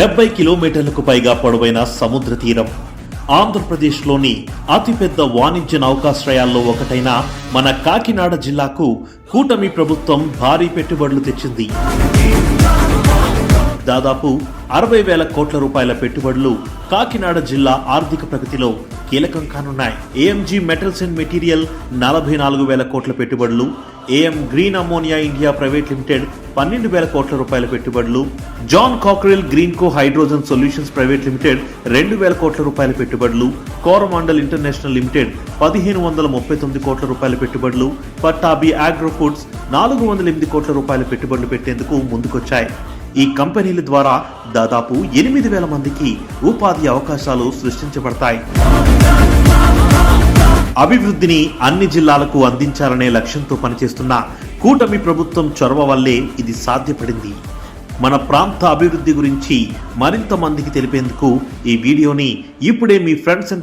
డెబ్బై కిలోమీటర్లకు పైగా పొడవైన సముద్ర తీరం. ఆంధ్రప్రదేశ్లోని అతిపెద్ద వాణిజ్య నౌకాశ్రయాల్లో ఒకటైన మన కాకినాడ జిల్లాకు కూటమి ప్రభుత్వం భారీ పెట్టుబడులు తెచ్చింది. దాదాపు అరవై వేల కోట్ల రూపాయల పెట్టుబడులు కాకినాడ జిల్లా ఆర్థిక ప్రగతిలో కీలకం కానున్నాయి. ఏఎంజీ మెటల్స్ అండ్ మెటీరియల్ నలభై నాలుగు వేల కోట్ల పెట్టుబడులు AM green ammonia India private limited పన్నెండు వేల కోట్ల రూపాయల పెట్టుబడులు John Cockerill Greenko hydrogen solutions private limited రెండు వేల కోట్ల రూపాయల పెట్టుబడులు కోరమాండల్ ఇంటర్నేషనల్ లిమిటెడ్ పదిహేను వందల ముప్పై తొమ్మిది కోట్ల రూపాయల పెట్టుబడులు పట్టాబి ఆగ్రో ఫుడ్స్ నాలుగు వందల ఎనిమిది కోట్ల రూపాయల పెట్టుబడులు పెట్టేందుకు ముందుకొచ్చాయి. ఈ కంపెనీల ద్వారా దాదాపు ఎనిమిది వేల మందికి ఉపాధి అవకాశాలు సృష్టించబడతాయి. అభివృద్ధిని అన్ని జిల్లాలకు అందించాలనే లక్ష్యంతో పనిచేస్తున్న కూటమి ప్రభుత్వం చొరవ వల్లే ఇది సాధ్యపడింది. మన ప్రాంత అభివృద్ధి గురించి మరింత మందికి తెలిపేందుకు ఈ వీడియోని ఇప్పుడే మీ ఫ్రెండ్స్ అండ్